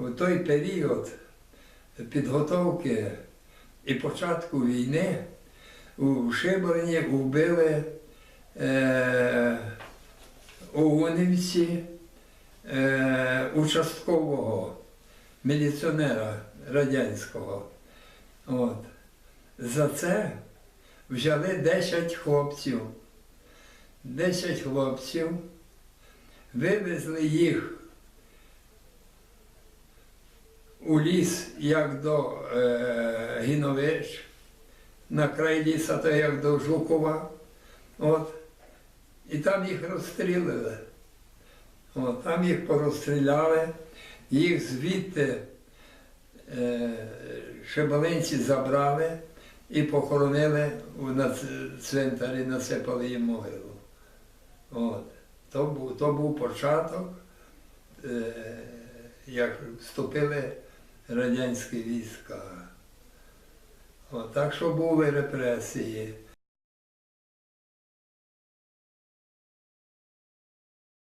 в той період підготовки і початку війни у Шиборні вбили е, у е, участкового міліціонера радянського. От. За це взяли 10 хлопців. 10 хлопців, вивезли їх у ліс, як до е, Гінович, на край ліса, то як до Жукова. От. І там їх розстрілили. От, там їх порозстріляли, їх звідти е, шебалинці забрали і похоронили на цвинтарі, насипали їм могилу. От. То, був, то був початок, е, як вступили радянські війська. От, так що були репресії.